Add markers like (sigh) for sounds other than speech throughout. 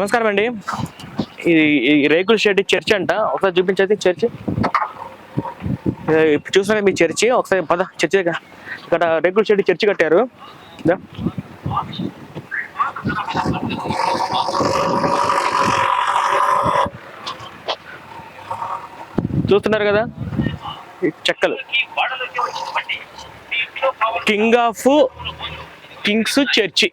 నమస్కారం అండి. ఇది ఈ రేకుల షెడ్ చర్చ్ అంట. ఒకసారి చూపించేది చర్చ్. ఇప్పుడు చూసిన మీ చర్చి? ఒకసారి పద చర్చి దగ్గర. ఇక్కడ రేకుల షెడ్ చర్చి కట్టారు. చూస్తున్నారు కదా? ఈ చెక్కలు. King of kings church.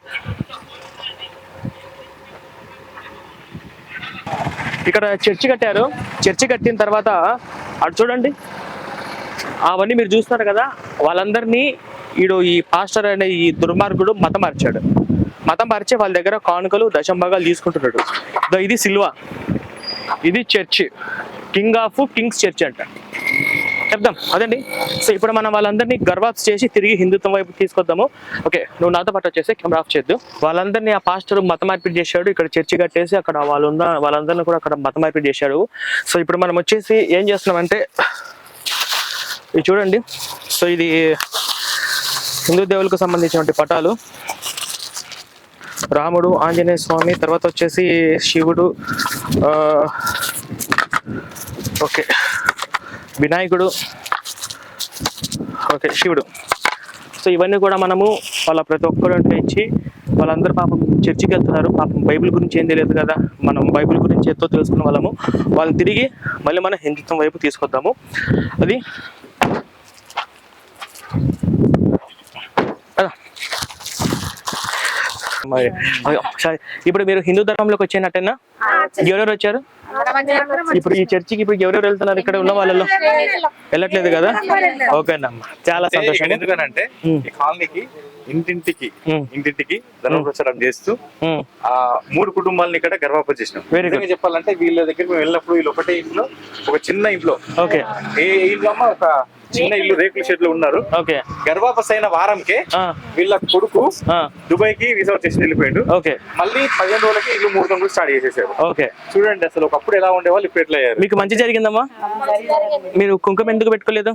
ఇక్కడ చర్చి కట్టారు. చర్చి కట్టిన తర్వాత అటు చూడండి. అవన్నీ మీరు చూస్తున్నారు కదా వాళ్ళందరినీ ఈడు ఈ పాస్టర్ అనే ఈ దుర్మార్గుడు మతం మార్చాడు. మతం మార్చి వాళ్ళ దగ్గర కానుకలు దశంభాగాలు తీసుకుంటున్నాడు. ఇది సిల్వా. ఇది church. King of kings church అంట. చెప్దాం. అదండి. సో ఇప్పుడు మనం వాళ్ళందరినీ గర్వాప్స్ చేసి తిరిగి హిందుత్వం వైపు తీసుకొద్దాము. ఓకే నువ్వు నాతో పాటు వచ్చేసి కెమెరా ఆఫ్ చేద్దు. వాళ్ళందరినీ ఆ పాస్టర్ మత మార్పిడి చేశాడు. ఇక్కడ చర్చి కట్టేసి అక్కడ వాళ్ళు ఉన్న వాళ్ళందరినీ కూడా అక్కడ మత మార్పిడి చేశాడు. సో ఇప్పుడు మనం వచ్చేసి ఏం చేస్తున్నామంటే ఇది చూడండి. సో ఇది హిందూ దేవులకు సంబంధించినటువంటి పటాలు. రాముడు ఆంజనేయ స్వామి తర్వాత వచ్చేసి శివుడు ఓకే. వినాయకుడు. ఓకే శివుడు. సో ఇవన్నీ కూడా మనము వాళ్ళ ప్రతి ఒక్కరు ఇచ్చి వాళ్ళందరూ పాపం చర్చికి వెళ్తున్నారు. పాపం బైబిల్ గురించి ఏం తెలియదు కదా. మనం బైబిల్ గురించి ఎంతో తెలుసుకున్న వాళ్ళము. వాళ్ళని తిరిగి మళ్ళీ మన హిందుత్వం వైపు తీసుకొద్దాము. అది మరి. అయ్యో, సరే. ఇప్పుడు మీరు హిందూ ధర్మంలోకి వచ్చినట్టేనా? ఎవరెవరు వచ్చారు? ఇప్పుడు ఈ చర్చికి ఇప్పుడు ఎవరెవరు వెళ్తున్నారు ఇక్కడ ఉన్న వాళ్ళలో? వెళ్ళట్లేదు కదా? ఓకేనమ్మా చాలా సంతోషం. ఎందుకనంటే కాలనీకి ఇంటింటికి. ఇంటింటికి ధర్మ ప్రచారం చేస్తూ ఆ మూడు కుటుంబాలను ఇక్కడ గర్భాప చేసినాం. నిజంగా చెప్పాలంటే వీళ్ళ దగ్గర మేము వెళ్ళినప్పుడు వీళ్ళు ఒకటే ఇంట్లో ఒక చిన్న ఇంట్లో. ఓకే. ఏ ఇంట్లో అమ్మ? ఒక చిన్న ఇల్లు రేకుల షెడ్లో ఉన్నారు. ఓకే. గర్భాపస్ అయిన వారంకే వీళ్ళ కొడుకు ఆ, దుబాయ్కి వీసా వచ్చేసి వెళ్ళిపోయాడు. ఓకే. మళ్ళీ పదిహేను రోజులకి ఇల్లు మూడు కూడా స్టార్ట్ చేసేసారు. ఓకే. చూడండి అసలు ఒకప్పుడు ఎలా ఉండేవాళ్ళు ఇప్పుడు ఎట్లా అయ్యారు? మీకు మంచి జరిగిందమ్మా? మీరు కుంకుమ ఎందుకు పెట్టుకోలేదు?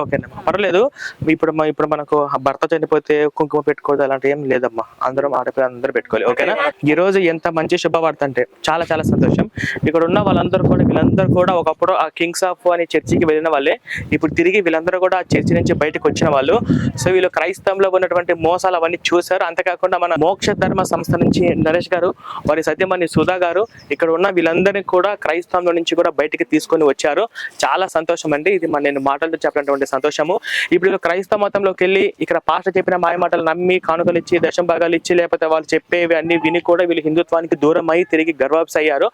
ఓకేనమ్మా పర్లేదు ఇప్పుడు ఇప్పుడు మనకు భర్త చనిపోతే కుంకుమ పెట్టుకోవద్దు అలాంటి ఏం లేదమ్మా. అందరం ఆడపిల్ల అందరూ పెట్టుకోవాలి ఓకేనా? ఈ రోజు ఎంత మంచి శుభవార్త అంటే చాలా చాలా సంతోషం. ఇక్కడ ఉన్న వాళ్ళందరూ కూడా వీళ్ళందరూ కూడా ఒకప్పుడు ఆ కింగ్స్ ఆఫ్ అనే చర్చికి వెళ్ళిన వాళ్ళే. ఇప్పుడు తిరిగి వీళ్ళందరూ కూడా ఆ చర్చి నుంచి బయటకు వచ్చిన వాళ్ళు. సో వీళ్ళు క్రైస్తవంలో ఉన్నటువంటి మోసాలు అవన్నీ చూశారు. అంతేకాకుండా మన మోక్ష ధర్మ సంస్థ నుంచి నరేష్ గారు వారి సత్యమణి సుధా గారు ఇక్కడ ఉన్న వీళ్ళందరినీ కూడా క్రైస్తవంలో నుంచి కూడా బయటికి తీసుకొని వచ్చారు. చాలా సంతోషం అండి ఇది మన నేను మాటలతో చెప్పినటువంటి సంతోషము. ఇప్పుడు క్రైస్తవ మతంలోకి వెళ్ళి ఇక్కడ పాస్టర్ చెప్పిన మాయ మాటలు నమ్మి కానుకలు ఇచ్చి దశం భాగాలు ఇచ్చి లేకపోతే వాళ్ళు చెప్పేవి అన్ని విని కూడా వీళ్ళు హిందుత్వానికి దూరం అయ్యి తిరిగి గర్వాప్స్ అయ్యారు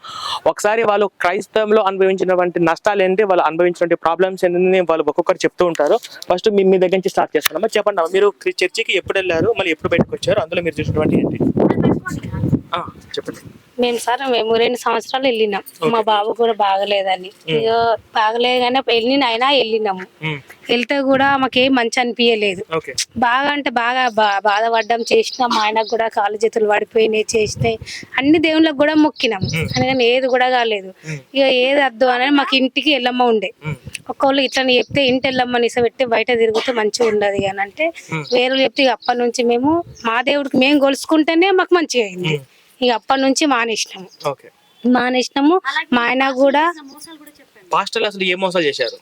ఒకసారి వాళ్ళు క్రైస్తవంలో అనుభవించినటువంటి నష్టాలు ఏంటి? వాళ్ళు అనుభవించినటువంటి ప్రాబ్లమ్స్ ఏంటి వాళ్ళు ఒక్కొక్కరు చెప్తూ ఉంటారు. ఫస్ట్ మీ మీ దగ్గర నుంచి స్టార్ట్ చేస్తున్నాం చెప్పండి మీరు చర్చికి ఎప్పుడు వెళ్ళారు? మళ్ళీ ఎప్పుడు బయటకు వచ్చారు? అందులో మీరు చూసినటువంటి ఏంటి? చెప్పండి. మేము సార్ మేము రెండు సంవత్సరాలు వెళ్ళినాం. మా బాబు కూడా బాగలేదని. ఇక బాగలేదని వెళ్ళిన అయినా వెళ్ళినాము. వెళ్తే కూడా మాకేం మంచి అనిపించలేదు బాగా అంటే బాగా బా- బాధపడ్డాం చేసినాం. మా ఆయనకు కూడా కాళ్ళు చేతులు పడిపోయినాయి చేసినాయి అన్ని దేవుళ్ళకి కూడా మొక్కినాం. కానీ ఏది కూడా కాలేదు. ఇక ఏది వద్దు అని మాకు ఇంటికి వెళ్ళమ్మ ఉండే. ఒక్కళ్ళు ఇట్లా చెప్తే ఇంటి వెళ్ళమ్మ నిస పెట్టి బయట తిరుగుతూ మంచిగా ఉండదు అని అంటే వేరే చెప్తే ఇక అప్పటి నుంచి మేము మా దేవుడికి మేము కొలుసుకుంటేనే మాకు మంచిగా అయింది. ఇక అప్పటి నుంచి మానేసినాము. ఓకే. మానేసినాము. మా ఆయన కూడా పాస్టర్లు అసలు ఏ మోసాలు చేశారు?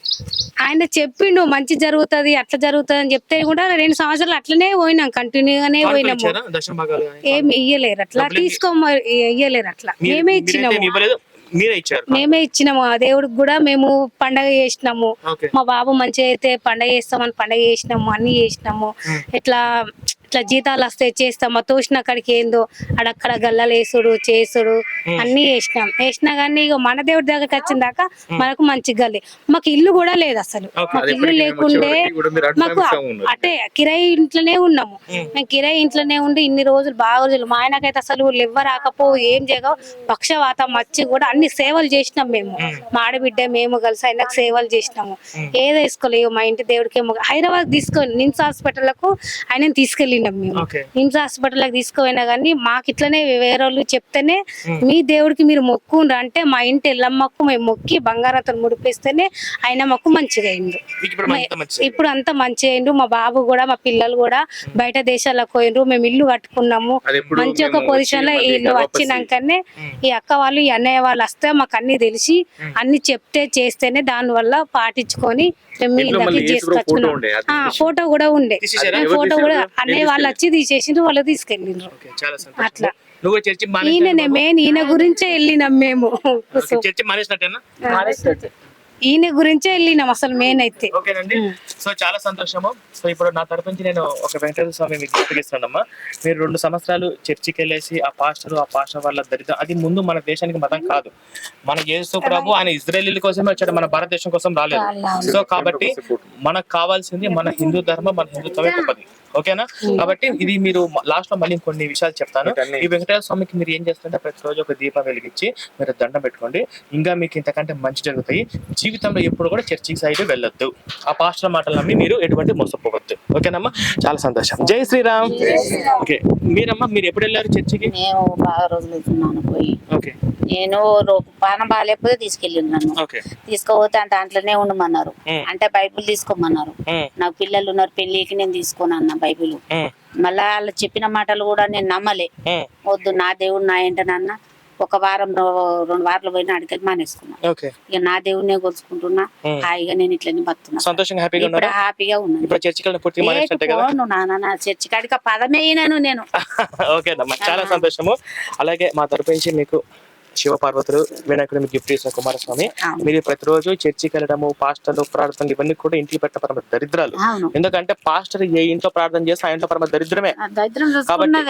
ఆయన చెప్పిండు మంచి జరుగుతది అట్లా జరుగుతుంది అని చెప్తే కూడా రెండు సంవత్సరాలు అట్లనే పోయినాం కంటిన్యూగానే పోయినాము. ఇచ్చారా దశం భాగాలు కానీ? ఏం ఇయ్యలేరు అట్లా ఏమి- తీసుకో ఇయ్యలేరు అట్లా. మీరు- మేమే ఇచ్చినాము. ఏమి ఇవ్వలేదు మీరే ఇచ్చారు మేమే ఇచ్చినాము. ఆ దేవుడికి కూడా మేము పండగ చేసినాము. మా బాబు మంచిగా అయితే పండగ చేస్తామని పండగ చేసినాము అన్ని చేసినాము. ఇట్లా ఇట్లా జీతాలు వస్తే చేస్తాము? తోసిన అక్కడికి ఏందో అడక్కడ గల్లలు వేసుడు చేసుడు అన్ని చేసినాం. వేసినా కానీ ఇక మన దేవుడి దగ్గరికి వచ్చిన దాకా మనకు మంచి గల్లి. మాకు ఇల్లు కూడా లేదు అసలు. మాకు ఇల్లు లేకుండే మాకు. అటే కిరాయి ఇంట్లోనే ఉన్నాము. మేము. కిరాయి ఇంట్లోనే ఉండి ఇన్ని రోజులు బాగా రోజులు మా ఆయనకైతే అసలు ఎవ్వరు రాకపో ఏం చేయగో పక్షవాతం వచ్చి కూడా అన్ని సేవలు చేసినాం మేము. మా ఆడబిడ్డ మేము కలిసి ఆయనకు సేవలు చేసినాము. ఏదో వేసుకోలేదు మా ఇంటి దేవుడికి హైదరాబాద్ తీసుకొని నిమ్స్ హాస్పిటల్కు ఆయన తీసుకెళ్ళి వెళ్ళినాం మేము. ఓకే. నిమ్స్ హాస్పిటల్ తీసుకుపోయినా కానీ మాకు ఇట్లనే వేరే వాళ్ళు చెప్తేనే మీ దేవుడికి మీరు మొక్కుండ్రు అంటే మా ఇంటి ఎల్లమ్మకు మేము మొక్కి బంగారతను ముడిపిస్తేనే ఆయన మొక్కు మంచిగా అయిండు. మీకు ఇప్పుడు అంత మంచిగా అయిండు. మా బాబు కూడా మా పిల్లలు కూడా బయట దేశాలకు పోయిండ్రు. మేము ఇల్లు కట్టుకున్నాము. మంచి ఒక పొజిషన్లో ఇల్లు వచ్చినాకనే ఈ అక్క వాళ్ళు ఈ అన్నయ్య వాళ్ళు వస్తే మాకు అన్ని తెలిసి అన్ని చెప్తే చేస్తేనే దాని వల్ల పాటించుకొని మేము చేసుకొచ్చుకున్నాం. ఫోటో కూడా ఉండే. ఫోటో కూడా? అన్నయ్య వాళ్ళు వచ్చి తీసేసిండ్రు వాళ్ళు తీసుకెళ్ళిండ్రు. అట్లా. ఈయననే మెయిన్ ఈయన గురించే వెళ్ళినాం మేము. ఈయన గురించే వెళ్ళినాం అసలు మెయిన్ అయితే. సో చాలా సంతోషము. సో ఇప్పుడు నా తరపు నుంచి నేను ఒక వెంకటేశ్వర స్వామి మీకు గుర్తుకిస్తానమ్మా మీరు రెండు సంవత్సరాలు చర్చికి వెళ్ళేసి ఆ పాస్టర్ ఆ పాస్టర్ వాళ్ళ దరిద్రం అది ముందు మన దేశానికి మతం కాదు. మన యేసు ప్రభు ఆయన ఇజ్రాయేలీల కోసమే వచ్చాడు మన భారతదేశం కోసం రాలేదు. సో కాబట్టి మనకు కావాల్సింది మన హిందూ ధర్మం మన హిందుత్వమే గొప్పది ఓకేనా? కాబట్టి ఇది మీరు లాస్ట్లో మళ్ళీ కొన్ని విషయాలు చెప్తాను. ఈ వెంకటేశ్వర స్వామికి మీరు ఏం చేస్తుంటే ప్రతిరోజు ఒక దీపం వెలిగించి మీరు దండం పెట్టుకోండి. ఇంకా మీకు ఇంతకంటే మంచి జరుగుతాయి. జీవితంలో ఎప్పుడు కూడా చర్చికి సైడ్ వెళ్ళొద్దు. ఆ పాస్టర్ మాటలు నమ్మి మీరు ఎటువంటి మోసపోవద్దు. ఓకేనమ్మా? చాలా సంతోషం. జై శ్రీరామ్. ఓకే. మీరమ్మా మీరు ఎప్పుడు వెళ్ళారు చర్చికి? నేను బాగా రోజులు అవుతున్నాను పోయి. ఓకే. నేను పానం బాగాలేకపోతే తీసుకెళ్ళిండు నన్ను. తీసుకోపోతే అంటే దాంట్లోనే ఉండమన్నారు. అంటే బైబిల్ తీసుకోమన్నారు. నాకు పిల్లలు ఉన్నారు పెళ్ళికి నేను తీసుకోను అన్న బైబిల్. మళ్ళా వాళ్ళు చెప్పిన మాటలు కూడా నేను నమ్మలే. వద్దు నా దేవుడు నా ఏంటనన్న ఒక వారం రెండు వారాలు పోయిన అడిగి మానేసుకున్నా. ఇక నా దేవుడినే కొలుచుకుంటున్నా. హాయిగా నేను ఇట్లనే బతున్నా సంతోషంగా హ్యాపీగా హ్యాపీగా ఉన్నాను. నాన్న నా చర్చి కాడికి పదమే నేను. (laughs) చాలా సంతోషము. అలాగే మా తరపు నుంచి మీకు శివ పార్వతులు వినాయకుడు మీకు గిఫ్ట్ ఇచ్చిన కుమారస్వామి. మీరు ప్రతిరోజు చర్చికి వెళ్ళడము పాస్టర్లు ప్రార్థనలు ఇవన్నీ కూడా ఇంటికి పెట్ట పరమ దరిద్రాలు. ఎందుకంటే పాస్టర్ ఏ ఇంట్లో ప్రార్థన చేస్తే ఆ ఇంట్లో పరమ దరిద్రమే.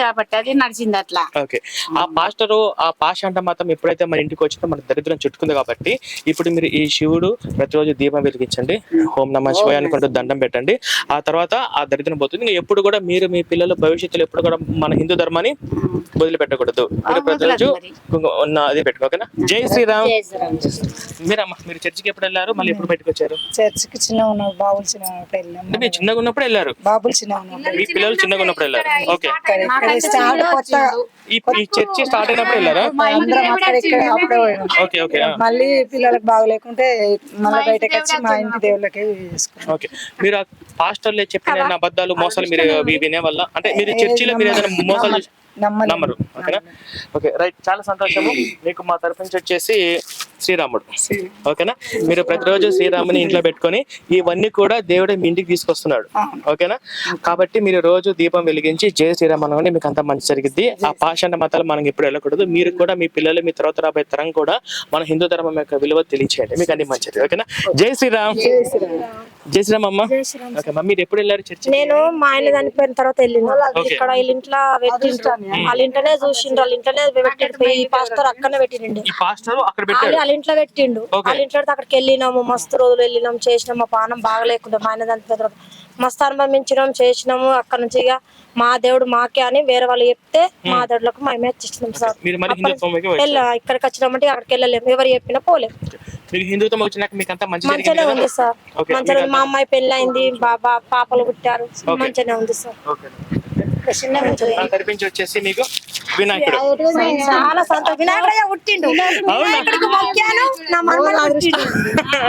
కాబట్టి అది నడిచింది అట్లా. ఓకే. ఆ పాస్టరు ఆ పాష అంట మాత్రం ఎప్పుడైతే మన ఇంటికి వచ్చిందో మన దరిద్రం చుట్టుకుంది కాబట్టి ఇప్పుడు మీరు ఈ శివుడు ప్రతిరోజు దీపం వెలిగించండి. ఓం నమ శివాయ అనుకుంటూ దండం పెట్టండి. ఆ తర్వాత ఆ దరిద్రం పోతుంది. ఇంకా ఎప్పుడు కూడా మీరు మీ పిల్లలు భవిష్యత్తులో ఎప్పుడు కూడా మన హిందూ ధర్మాన్ని వదిలిపెట్టకూడదు. మీరు ప్రతిరోజు అదే పెట్టుకో ఓకేనా? జై శ్రీరామ్. జై శ్రీరామ్. మీరమ్మా మీరు చర్చికి ఎప్పుడు వెళ్ళారు? మళ్ళీ ఎప్పుడు బయటకు వచ్చారు? చర్చికి చిన్న ఉన్న బాబులు చిన్న ఉన్నప్పుడు మీరు చిన్నగా ఉన్నప్పుడు వెళ్ళారు? బాబులు చిన్న ఉన్నప్పుడు మీ పిల్లలు చిన్నగా ఉన్నప్పుడు వెళ్ళారు. ఓకే. స్టార్ట్ కొత్త ఈ చర్చి స్టార్ట్ అయినప్పుడు వెళ్ళారా? అందరం అక్కడ ఇక్కడ అప్పుడే పోయినాం. ఓకే ఓకే ఆ. మళ్ళీ పిల్లలకు బాగలేకుంటే మళ్ళీ బయటకు వచ్చి మా ఇంటి దేవుళ్ళకి ఓకే. మీరు పాస్టర్లే చెప్పిన అబద్ధాలు మోసాలు మీరు వినే వల్ల అంటే మీరు చర్చిలో మీరు ఏదైనా మోసాలు. నమ్మరు. ఓకేనా? Okay right. చాలా సంతోషము. (clears throat) మీకు మా తరఫు నుంచి వచ్చేసి శ్రీరాముడు. ఓకేనా? మీరు ప్రతిరోజు శ్రీరాముని ఇంట్లో పెట్టుకొని ఇవన్నీ కూడా దేవుడు మీ ఇంటికి తీసుకొస్తున్నాడు. ఓకేనా? కాబట్టి మీరు రోజు దీపం వెలిగించి జయ శ్రీరామ్ అనగానే మీకు అంత మంచి జరిగింది ఆ పాషాణ మతాలు మనం ఎప్పుడు వెళ్ళకూడదు. మీరు కూడా మీ పిల్లలు మీ తర్వాత రాబోయే తరం కూడా మన హిందూ ధర్మం యొక్క విలువ తెలియచేయండి. మీకు అన్ని మంచిది. ఓకేనా? జై శ్రీరామ్. జై శ్రీరామ్. అమ్మ. ఓకే అమ్మ మీరు ఎప్పుడు వెళ్ళారు చర్చి నేను మా ఆయన చనిపోయిన తర్వాత వెళ్ళిన. ఇక్కడ వీళ్ళ ఇంట్లో పెట్టిండ్రు. వాళ్ళ ఇంట్లోనే చూసిండ్రు. వాళ్ళ ఇంట్లోనే పెట్టిండు. ఈ పాస్టర్ అక్కడనే పెట్టిండు. ఈ పాస్టర్ అక్కడ పెట్టాడు. వాళ్ళ ఇంట్లో పెట్టిండు. వాళ్ళ ఇంట్లో అక్కడికి వెళ్ళినాము మస్తు రోజులు వెళ్ళినాం చేసినాం మా పానం బాగలేకుండా మా ఆయన తర్వాత మస్తు అనుభవించినాం చేసినాము. అక్కడ నుంచి ఇక మా దేవుడు మాకే అని వేరే వాళ్ళు చెప్తే మా దేవుళ్ళకు మేమే ఇచ్చినాం సార్. వెళ్ళా ఇక్కడికి వచ్చినామంటే అక్కడికి వెళ్ళలేము. ఎవరు చెప్పినా పోలేము. మీకు హిందుత్వం వచ్చినాక మీకు అంతా మంచి మంచిగానే ఉంది? సార్. మంచిగా మా అమ్మాయి పెళ్ళైంది బాబా పాపలు పుట్టారు. మంచిగానే ఉంది సార్. ఓకే నా తరపించి వచ్చేసి మీకు వినాయకుడు. చాలా సంతోషం. పుట్టిండు. వినాయకుడికి మొక్కాను నా మనమడు పుట్టిండు.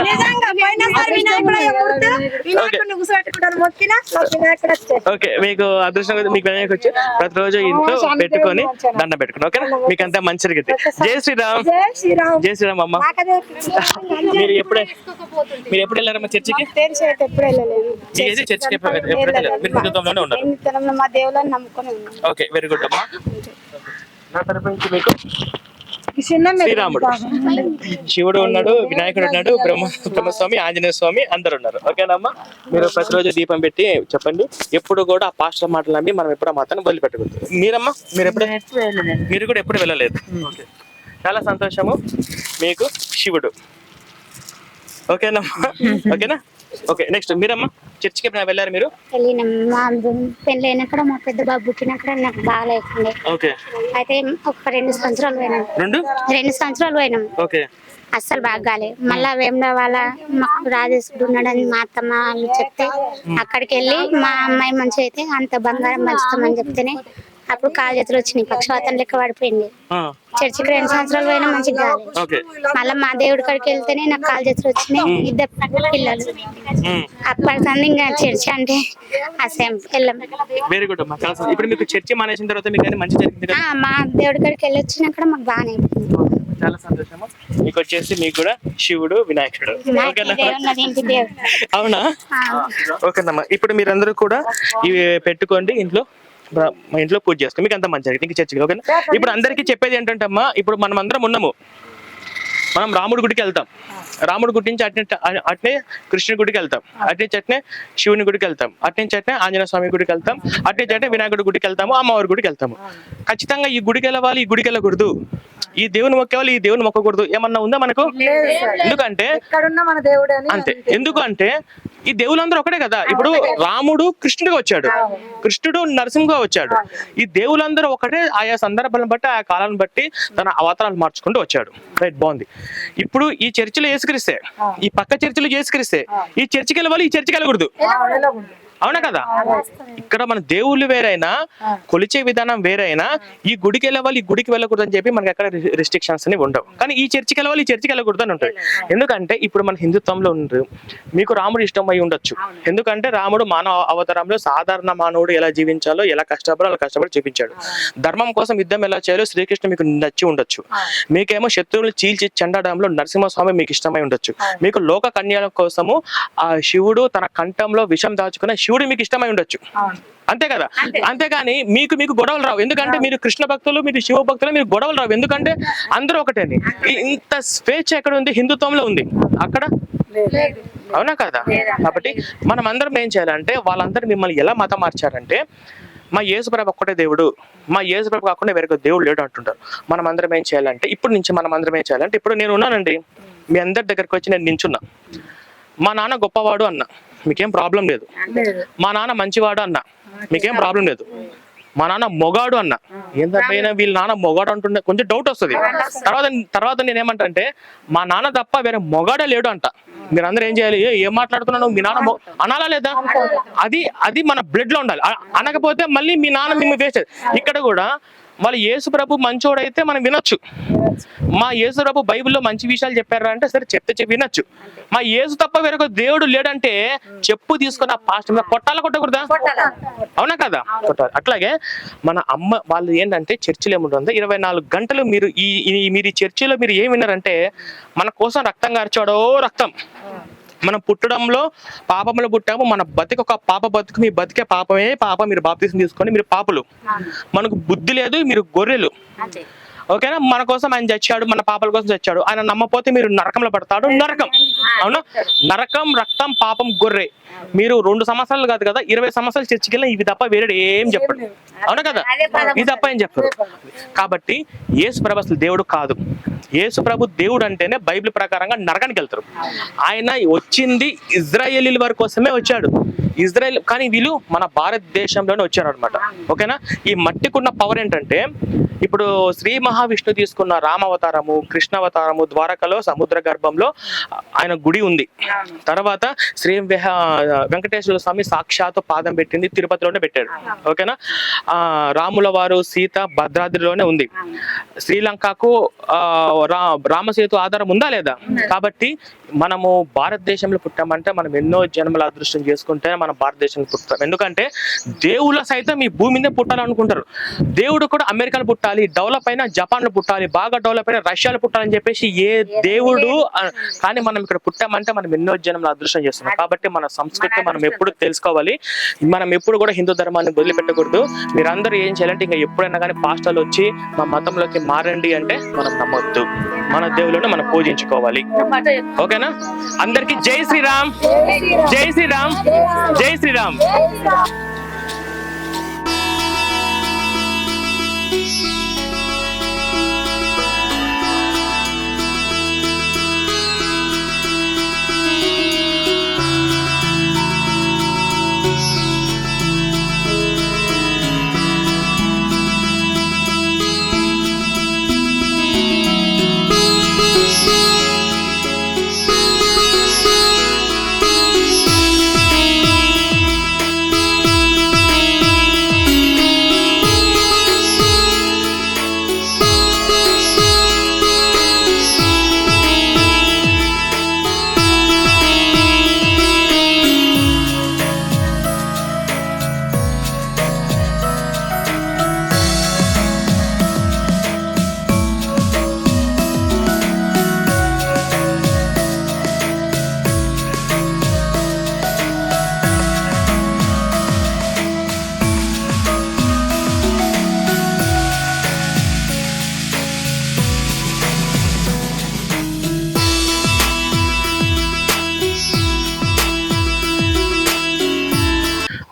నిజంగా పోయినసారి వినాయకుడయ్య పుడితే వినాయకుడిని కూర్చోబెట్టుకుంటాను మొక్కిన వినాయకుడు వచ్చాడు. ఓకే మీకు అదృష్టం మీకు వినాయకుడు వచ్చి ప్రతిరోజు ఇంట్లో పెట్టుకొని దండం పెట్టుకుని ఓకే మీకు అంతా మంచి జరిగింది. జై శ్రీరామ్. జై శ్రీరామ్. అమ్మ. (laughs) మీరు ఎప్పుడే మీరు ఎప్పుడు వెళ్ళారమ్మా చర్చికి? చర్చికి ఎప్పుడు ఎప్పుడు వెళ్ళారు? మీరు హిందుత్వంలోనే ఉన్నారు ఎన్నితనంలో మా దేవుళ్ళని నమ్ముకొని ఓకే వెరీ గుడ్ అమ్మా. నా తరపు నుంచి మీకు శ్రీరాముడు. శివుడు ఉన్నాడు వినాయకుడు ఉన్నాడు బ్రహ్మ బ్రహ్మస్వామి ఆంజనేయ స్వామి అందరు ఉన్నారు. ఓకేనమ్మా? మీరు ప్రతిరోజు దీపం పెట్టి చెప్పండి. ఎప్పుడు కూడా ఆ పాస్టర్ మాటలు నమ్మి మనం ఎప్పుడు ఆ మాతాన్ని వదిలిపెట్టకూడదు. మీరమ్మా మీరు ఎప్పుడు మీరు కూడా ఎప్పుడు వెళ్ళలేదు. ఓకే. చాలా సంతోషము మీకు శివుడు. ఓకేనమ్మా? ఓకేనా? ఓకే నెక్స్ట్ మీరమ్మా? చర్చికి ఎప్పుడైనా వెళ్ళారు మీరు? వెళ్ళినాం. మా పెళ్ళి అయినాక మా పెద్ద బాబు పుట్టినాక నాకు బాగా లేకుండే ఓకే. అయితే ఒక రెండు సంవత్సరాలు పోయినాం. రెండు? రెండు సంవత్సరాలు పోయినాం. ఓకే. అస్సలు బాగా కాలే. మళ్ళా వేమడ వాళ్ళ మాకు రాజేశ్వరుడు ఉన్నాడని మా అత్తమ్మ వాళ్ళు చెప్తే అక్కడికి వెళ్ళి మా అమ్మాయి మంచి అయితే అంత బంగారం పంచుతామని చెప్తేనే అప్పుడు కాలు చేతులు వచ్చినాయి. పక్షవాతం లెక్క పడిపోయింది. చర్చికి రెండు సంవత్సరాలు పోయినా మంచిగా మళ్ళీ మా దేవుడి కాడికి వెళ్తేనే నాకు కాలు చేతులు వచ్చినాయి. ఇద్దరు పిల్లలు. ఉమ్. అప్పటి సంది ఇంకా చర్చి అంటే అసలు వెళ్ళం. వెరీ గుడ్ అమ్మా. చాలా సంతోషం. ఇప్పుడు మీకు చర్చి మానేసిన తర్వాత మీకు అన్ని మంచి జరిగింది కదా? ఆ, మా దేవుడి కాడికి వెళ్ళి వచ్చినాక మాకు బాగానే అయిపోయింది. చాలా సంతోషము మీకు వచ్చేసి మీకు కూడా శివుడు వినాయకుడు. నాకు ఓకేనా? ఇదే ఉన్నది ఇంటి దేవుడు. అవునా? ఆ. ఓకేనమ్మా. ఇప్పుడు మీరందరూ కూడా ఇవి పెట్టుకోండి ఇంట్లో. మా ఇంట్లో పూజ చేస్తాం. మీకు అంత మంచి ఇంక చర్చికి ఓకేనా? ఇప్పుడు అందరికీ చెప్పేది ఏంటంటే అమ్మా ఇప్పుడు మనం అందరం ఉన్నాము. మనం రాముడి గుడికి వెళ్తాం. రాముడి గుడి నుంచి అట్నే అట్నే కృష్ణుడి గుడికి వెళ్తాం. అట్నే అట్నే శివుని గుడికి వెళ్తాం. అట్నే అట్నే ఆంజనేయ స్వామి గుడికి వెళ్తాం. అట్నే అట్నే వినాయకుడి గుడికి వెళ్తాము అమ్మవారి గుడికి వెళ్తాము. ఖచ్చితంగా ఈ గుడికి వెళ్ళవాలి ఈ గుడికి వెళ్ళకూడదు. ఈ దేవుని మొక్కేవాళ్ళు ఈ దేవుని మొక్కకూడదు ఏమన్నా ఉందా మనకు? ఎందుకంటే అంతే. ఎందుకు అంటే ఈ దేవులందరూ ఒకటే కదా. ఇప్పుడు రాముడు కృష్ణుడిగా వచ్చాడు. కృష్ణుడు నరసింహగా వచ్చాడు. ఈ దేవులందరూ ఒకటే ఆయా సందర్భాలను బట్టి ఆయా కాలాన్ని బట్టి తన అవతారాలు మార్చుకుంటూ వచ్చాడు. రైట్ బాగుంది. ఇప్పుడు ఈ చర్చిలో ఏసుక్రిస్తే ఈ పక్క చర్చిలో ఏసుక్రిస్తే ఈ చర్చికి వెళ్ళవాలి ఈ చర్చికి వెళ్ళకూడదు. అవునా కదా? ఇక్కడ మన దేవుళ్ళు వేరైనా కొలిచే విధానం వేరైనా ఈ గుడికి వెళ్ళవాలి ఈ గుడికి వెళ్ళకూడదు అని చెప్పి మనకి ఎక్కడ రిస్ట్రిక్షన్స్ అనేవి ఉండవు. కానీ ఈ చర్చికి వెళ్ళవాలి ఈ చర్చికి వెళ్ళకూడదు అని ఉంటాయి. ఎందుకంటే ఇప్పుడు మన హిందుత్వంలో ఉండరు. మీకు రాముడు ఇష్టం అయి ఉండొచ్చు ఎందుకంటే రాముడు మానవ అవతారంలో సాధారణ మానవుడు ఎలా జీవించాలో ఎలా కష్టపడాలో అలా కష్టపడి చూపించాడు. ధర్మం కోసం యుద్ధం ఎలా చేయాలో శ్రీకృష్ణ మీకు నచ్చి ఉండొచ్చు. మీకేమో శత్రువులు చీల్చి చెండడంలో నరసింహస్వామి మీకు ఇష్టమై ఉండొచ్చు. మీకు లోక కన్యాల కోసము ఆ శివుడు తన కంఠంలో విషం దాచుకున్న శివుడు మీకు ఇష్టమై ఉండొచ్చు. అంతే కదా? అంతేగాని మీకు మీకు గొడవలు రావు. ఎందుకంటే మీరు కృష్ణ భక్తులు మీరు శివ భక్తులు మీరు గొడవలు రావు. ఎందుకంటే అందరూ ఒకటేని. ఇంత స్వేచ్ఛ ఎక్కడ ఉంది? హిందుత్వంలో ఉంది. అక్కడ? అవునా కదా? కాబట్టి మనం అందరం ఏం చేయాలంటే వాళ్ళందరూ మిమ్మల్ని ఎలా మతం మార్చారంటే మా యేసుప్రభు ఒక్కటే దేవుడు. మా యేసుప్రభు కాకుండా వేరొక దేవుడు లేడు అంటుంటారు మనం అందరం ఏం చేయాలంటే ఇప్పుడు నుంచి మనం అందరం ఏం చేయాలంటే ఇప్పుడు నేను ఉన్నానండి. మీ అందరి దగ్గరకు వచ్చి నేను నించున్నా. మా నాన్న గొప్పవాడు అన్న. మీకేం ప్రాబ్లం లేదు. మా నాన్న మంచివాడు అన్న. మీకేం ప్రాబ్లం లేదు. మా నాన్న మొగాడు అన్న. ఏంటంటే వీళ్ళ నాన్న మొగాడు అంటుండే కొంచెం డౌట్ వస్తుంది. తర్వాత తర్వాత నేను ఏమంటే మా నాన్న తప్ప వేరే మొగాడే లేడు అంట. మీరు అందరూ ఏం చేయాలి? "ఏ, మాట్లాడుతున్నాను? మీ నాన్న మొ-" అనాలా లేదా? అది అది మన బ్లడ్లో ఉండాలి. అనకపోతే మళ్ళీ మీ నాన్న మిమ్మల్ని వేస్ట్ ఇక్కడ కూడా వాళ్ళు యేసు ప్రభు మంచోడైతే మనం వినొచ్చు. మా యేసు ప్రభు బైబిల్లో మంచి విషయాలు చెప్పారా అంటే సరే చెప్తే చెప్పి వినొచ్చు. మా యేసు తప్ప వేరొక దేవుడు లేడంటే చెప్పు తీసుకుని ఆ పాస్ట్ మీద కొట్టాలా కొట్టకూడదా? అవునా కదా? కొట్టాలి. అట్లాగే మన అమ్మ వాళ్ళు ఏంటంటే చర్చిలో ఏముంటుందో? ఇరవై నాలుగు గంటలు మీరు ఈ మీరు ఈ చర్చిలో మీరు ఏం విన్నారంటే మన కోసం రక్తం కార్చాడో రక్తం. మనం పుట్టడంలో పాపంలో పుట్టాము మన బతికి ఒక పాప బతుకు మీ బతికే పాపమే పాప మీరు బాప్తీసం తీసుకొని మీరు పాపలు. మనకు బుద్ధి లేదు మీరు గొర్రెలు. ఓకేనా? మన కోసం ఆయన చచ్చాడు మన పాపల కోసం చచ్చాడు. ఆయన నమ్మపోతే మీరు నరకంలో పడతాడు నరకం. అవునా? నరకం రక్తం పాపం గొర్రె. మీరు రెండు సంవత్సరాలు కాదు కదా ఇరవై సంవత్సరాలు చర్చికి ఇవి తప్ప వేరే ఏం చెప్పడు అవునా కదా? ఇది తప్ప ఏం చెప్పరు. కాబట్టి యేసు ప్రభు అసలు దేవుడు కాదు. యేసు ప్రభు దేవుడు అంటేనే బైబిల్ ప్రకారంగా నరకానికి వెళ్తారు. ఆయన వచ్చింది ఇజ్రాయేలీల వారి కోసమే వచ్చాడు. ఇజ్రాయెల్ కానీ వీళ్ళు మన భారతదేశంలోనే వచ్చారు అనమాట ఓకేనా? ఈ మట్టికున్న పవర్ ఏంటంటే ఇప్పుడు శ్రీ మహావిష్ణు తీసుకున్న రామావతారము కృష్ణావతారము ద్వారకలో సముద్ర గర్భంలో ఆయన గుడి ఉంది. తర్వాత శ్రీ వెహ- వెంకటేశ్వర స్వామి సాక్షాత్ పాదం పెట్టింది తిరుపతిలోనే పెట్టాడు. ఓకేనా? ఆ రాముల వారు సీత భద్రాద్రిలోనే ఉంది. శ్రీలంకకు రామసేతు ఆధారం ఉందా లేదా? కాబట్టి మనము భారతదేశంలో పుట్టామంటే మనం ఎన్నో జన్మల అదృష్టం చేసుకుంటే మనం భారతదేశంలో పుట్టాం ఎందుకంటే దేవుళ్ళ సైతం ఈ భూమి మీదే పుట్టాలనుకుంటారు. దేవుడు కూడా అమెరికాలో పుట్టాలి డెవలప్ అయిన జపాన్లో పుట్టాలి బాగా డెవలప్ అయిన రష్యాలో పుట్టాలని చెప్పేసి ఏ దేవుడు కానీ మనం ఇక్కడ పుట్టామంటే మనం ఎన్నో జన్మల అదృష్టం చేస్తున్నాం. కాబట్టి మన సంస్కృతి మనం ఎప్పుడు తెలుసుకోవాలి. మనం ఎప్పుడు కూడా హిందూ ధర్మాన్ని వదిలిపెట్టకూడదు. మీరందరూ ఏం చేయాలంటే ఇంకా ఎప్పుడైనా కానీ పాస్టర్లు వచ్చి మా మతంలోకి మారండి అంటే మనం నమ్మొద్దు. మన దేవుళ్ళని మనం పూజించుకోవాలి. ఓకేనా? అందరికి జై శ్రీరామ్. జై శ్రీరామ్. జై శ్రీరామ్.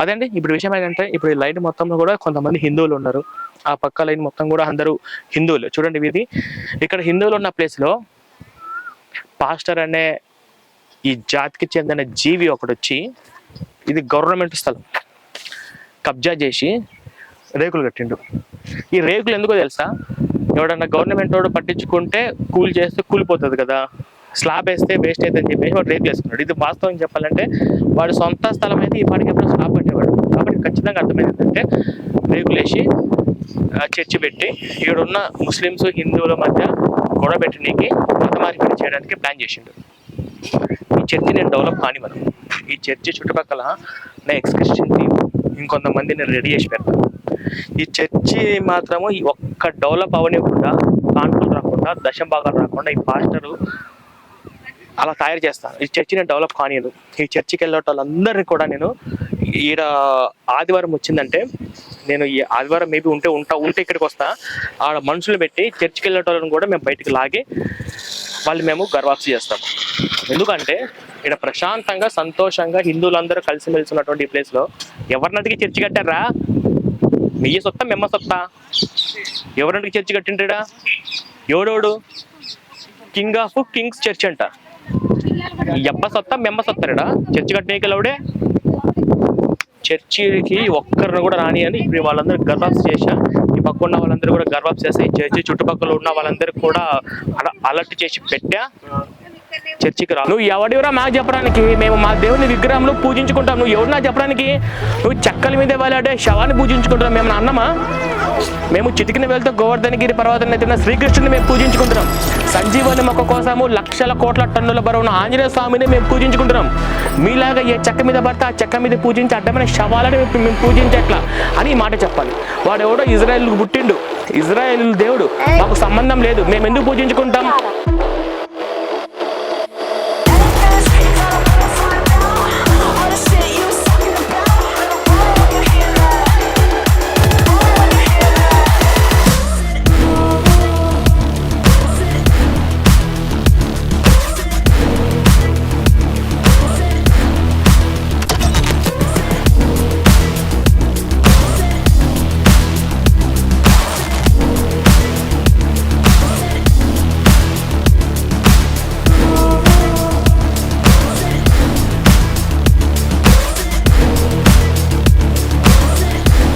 అదండి ఇప్పుడు విషయం ఏంటంటే ఇప్పుడు ఈ లైన్ మొత్తంలో కూడా కొంతమంది హిందువులు ఉన్నారు. ఆ పక్క లైన్ మొత్తం కూడా అందరూ హిందువులు. చూడండి ఇది ఇక్కడ హిందువులు ఉన్న ప్లేస్లో పాస్టర్ అనే ఈ జాతికి చెందిన జీవి ఒకటి వచ్చి ఇది గవర్నమెంట్ స్థలం. కబ్జా చేసి రేకులు కట్టిండు. ఈ రేకులు ఎందుకో తెలుసా? ఎవడన్నా గవర్నమెంట్ వాడు పట్టించుకుంటే కూల్ చేస్తే కూలిపోతుంది కదా. స్లాబ్ వేస్తే వేస్ట్ అయితే అని చెప్పేసి వాడు రేపు వేసుకున్నాడు ఇది వాస్తవం చెప్పాలంటే వాడు సొంత స్థలం అయితే ఈ పాటికి ఎప్పుడో స్లాబ్ కట్టేవాడు కాబట్టి ఖచ్చితంగా అర్థమైంది ఏంటంటే రేకులు చర్చి పెట్టి ఇక్కడ ఉన్న ముస్లిమ్స్ హిందువుల మధ్య గొడవ పెట్టడానికి మత మార్పిడి చేయడానికి ప్లాన్ చేసిండు. ఈ చర్చి నేను డెవలప్ కాని మనం. ఈ చర్చి చుట్టుపక్కల నా ఎక్స్కర్షన్ టీం ఇంకొంతమంది నేను రెడీ చేసి పెడతాను ఈ చర్చి మాత్రము ఈ ఒక్క డెవలప్ అవనివ్వకుండా కాన్పులు రాకుండా దశం భాగాలు రాకుండా ఈ పాస్టరు అలా తయారు చేస్తాను. ఈ చర్చి నేను డెవలప్ కానియదు. ఈ చర్చికి వెళ్ళే వాళ్ళందరినీ కూడా నేను ఈడ ఆదివారం వచ్చిందంటే నేను ఈ ఆదివారం మేబీ ఉంటే ఉంటా ఉంటే ఇక్కడికి వస్తా. ఆడ మనుషులు పెట్టి చర్చికి వెళ్ళేటోళ్ళని కూడా మేము బయటికి లాగి వాళ్ళు మేము గర్వాప్సి చేస్తాం. ఎందుకంటే ఇక్కడ ప్రశాంతంగా సంతోషంగా హిందువులందరూ కలిసిమెలిసి ఉన్నటువంటి ఈ ప్లేస్లో ఎవరినటికి చర్చి కట్టారా? మీ సొత్త మెమ్మ సొత్త. ఎవరింటికి చర్చి కట్టింటాడా ఎవడోడు? కింగ్ ఆఫ్ కింగ్స్ చర్చ్ అంట. ఎబ్బ అబ్బ మెంబ మెమ్మ చర్చి చర్చి కట్టినకెళ్ళవుడే చర్చికి ఒక్కరిని కూడా రాని అని ఇప్పుడు వాళ్ళందరూ గర్వాప్స్ చేశా. ఈ పక్క ఉన్న వాళ్ళందరూ కూడా గర్వాప్స్ చేసి ఈ చర్చి చుట్టుపక్కల ఉన్న వాళ్ళందరూ కూడా అలర్ట్ చేసి పెట్టా. చర్చికి రా నువ్వు ఎవడివరా మాకు చెప్పడానికి? మేము మా దేవుని విగ్రహంలో పూజించుకుంటాం. నువ్వు ఎవరు నాకు చెప్పడానికి? నువ్వు చెక్కల మీద వెళ్ళాడే శవాన్ని పూజించుకుంటాం. మేము అన్నమా? మేము చిటికిన వెళ్తూ గోవర్ధనగిరి పర్వతం ఎత్తిన శ్రీకృష్ణుని మేము పూజించుకుంటున్నాం. సంజీవని మొక్క కోసము లక్షల కోట్ల టన్నుల బరువున ఆంజనేయ స్వామిని మేము పూజించుకుంటున్నాం. మీలాగా ఏ చెక్క మీద పడితే ఆ చెక్క మీద పూజించి అడ్డమైన శవాలని మేము- మేము పూజించట్లా అని ఈ మాట చెప్పాలి. వాడు ఎవడో ఇజ్రాయెల్ పుట్టిండు. ఇజ్రాయెల్ దేవుడు. మాకు సంబంధం లేదు. మేము ఎందుకు పూజించుకుంటాం?